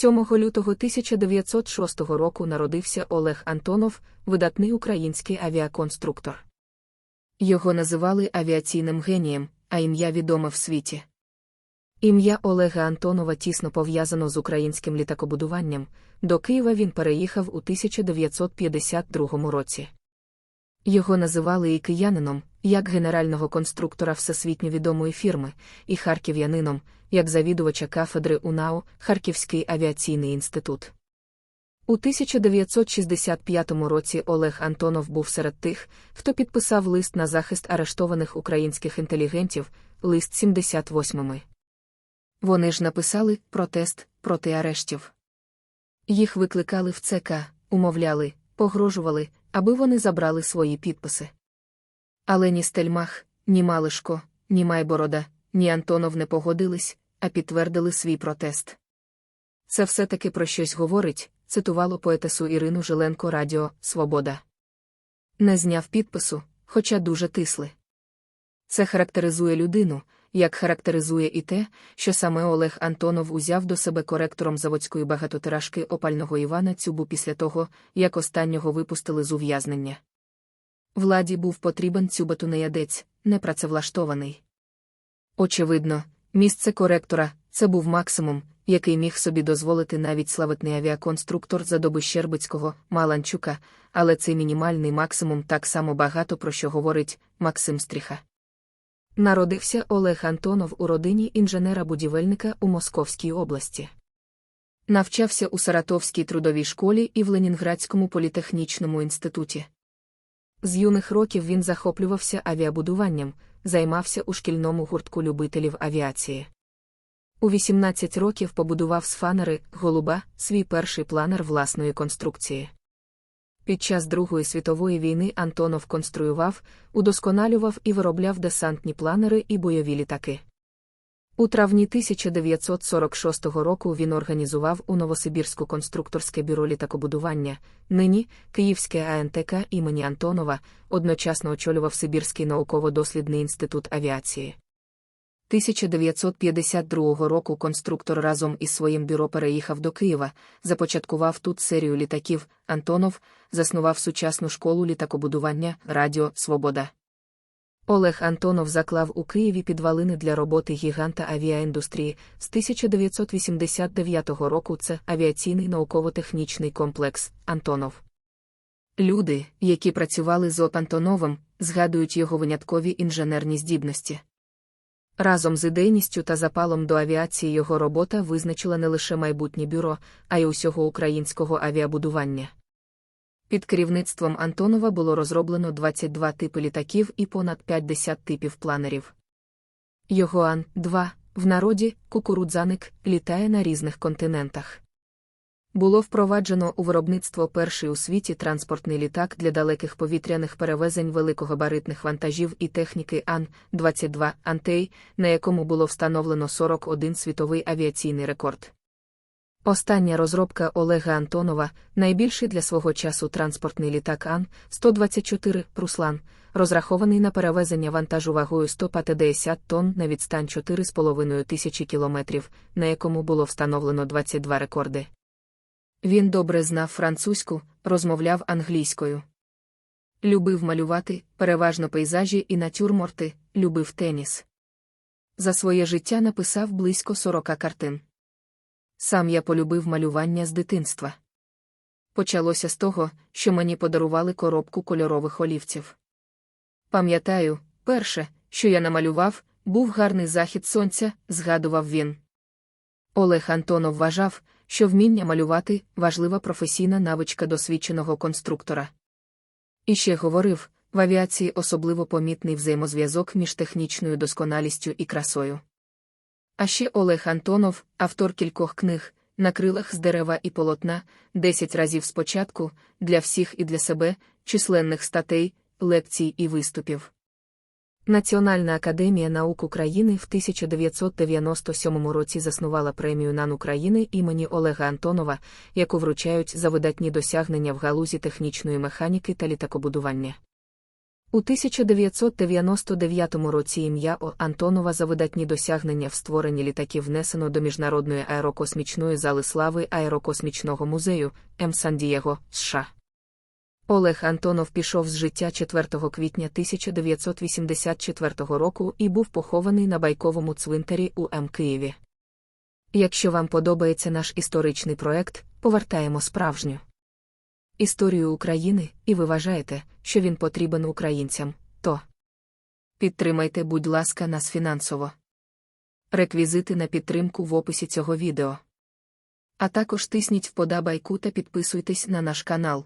7 лютого 1906 року народився Олег Антонов, видатний український авіаконструктор. Його називали авіаційним генієм, а ім'я відоме в світі. Ім'я Олега Антонова тісно пов'язано з українським літакобудуванням. До Києва він переїхав у 1952 році. Його називали і киянином, як генерального конструктора всесвітньо відомої фірми, і харків'янином, як завідувача кафедри УНАУ Харківський авіаційний інститут. У 1965 році Олег Антонов був серед тих, хто підписав лист на захист арештованих українських інтелігентів, лист 78. Вони ж написали протест проти арештів. Їх викликали в ЦК, умовляли, погрожували, аби вони забрали свої підписи. Але ні Стельмах, ні Малишко, ні Майборода, ні Антонов не погодились, а підтвердили свій протест. Це все-таки про щось говорить, цитувало поетесу Ірину Жиленко Радіо Свобода. Не зняв підпису, хоча дуже тисли. Це характеризує людину, як характеризує і те, що саме Олег Антонов узяв до себе коректором заводської багатотиражки опального Івана Цюбу після того, як останнього випустили з ув'язнення. Владі був потрібен цюбатунеядець, непрацевлаштований. Очевидно, місце коректора це був максимум, який міг собі дозволити навіть славетний авіаконструктор за доби Щербицького, Маланчука, але цей мінімальний максимум так само багато про що говорить Максим Стріха. Народився Олег Антонов у родині інженера-будівельника у Московській області. Навчався у Саратовській трудовій школі і в Ленінградському політехнічному інституті. З юних років він захоплювався авіабудуванням, займався у шкільному гуртку любителів авіації. У 18 років побудував з фанери Голуба свій перший планер власної конструкції. Під час Другої світової війни Антонов конструював, удосконалював і виробляв десантні планери і бойові літаки. У травні 1946 року він організував у Новосибірську конструкторське бюро літакобудування, нині Київське АНТК імені Антонова, одночасно очолював Сибірський науково-дослідний інститут авіації. 1952 року конструктор разом із своїм бюро переїхав до Києва, започаткував тут серію літаків. Антонов заснував сучасну школу літакобудування Радіо Свобода. Олег Антонов заклав у Києві підвалини для роботи гіганта авіаіндустрії з 1989 року. Це авіаційний науково-технічний комплекс Антонов. Люди, які працювали з Антоновим, згадують його виняткові інженерні здібності. Разом з ідейністю та запалом до авіації його робота визначила не лише майбутнє бюро, а й усього українського авіабудування. Під керівництвом Антонова було розроблено 22 типи літаків і понад 50 типів планерів. Його Ан-2 в народі кукурудзаник літає на різних континентах. Було впроваджено у виробництво перший у світі транспортний літак для далеких повітряних перевезень великогабаритних вантажів і техніки Ан-22 Антей, на якому було встановлено 41 світовий авіаційний рекорд. Остання розробка Олега Антонова, найбільший для свого часу транспортний літак Ан-124 Руслан, розрахований на перевезення вантажу вагою 150 тонн на відстань 4,5 тисячі кілометрів, на якому було встановлено 22 рекорди. Він добре знав французьку, розмовляв англійською. Любив малювати, переважно пейзажі і натюрморти, любив теніс. За своє життя написав близько 40 картин. Сам я полюбив малювання з дитинства. Почалося з того, що мені подарували коробку кольорових олівців. Пам'ятаю, перше, що я намалював, був гарний захід сонця, згадував він. Олег Антонов вважав, що вміння малювати важлива професійна навичка досвідченого конструктора. І ще говорив, в авіації особливо помітний взаємозв'язок між технічною досконалістю і красою. А ще Олег Антонов, автор кількох книг, на крилах з дерева і полотна, десять разів спочатку, для всіх і для себе, численних статей, лекцій і виступів. Національна академія наук України в 1997 році заснувала премію НАН України імені Олега Антонова, яку вручають за видатні досягнення в галузі технічної механіки та літакобудування. У 1999 році ім'я О. Антонова за видатні досягнення в створенні літаків внесено до Міжнародної аерокосмічної зали слави Аерокосмічного музею М. Сан-Дієго, США. Олег Антонов пішов з життя 4 квітня 1984 року і був похований на байковому цвинтарі у М. Києві. Якщо вам подобається наш історичний проект, повертаємо справжню історію України, і ви вважаєте, що він потрібен українцям, то підтримайте, будь ласка, нас фінансово. Реквізити на підтримку в описі цього відео. А також тисніть вподобайку та підписуйтесь на наш канал.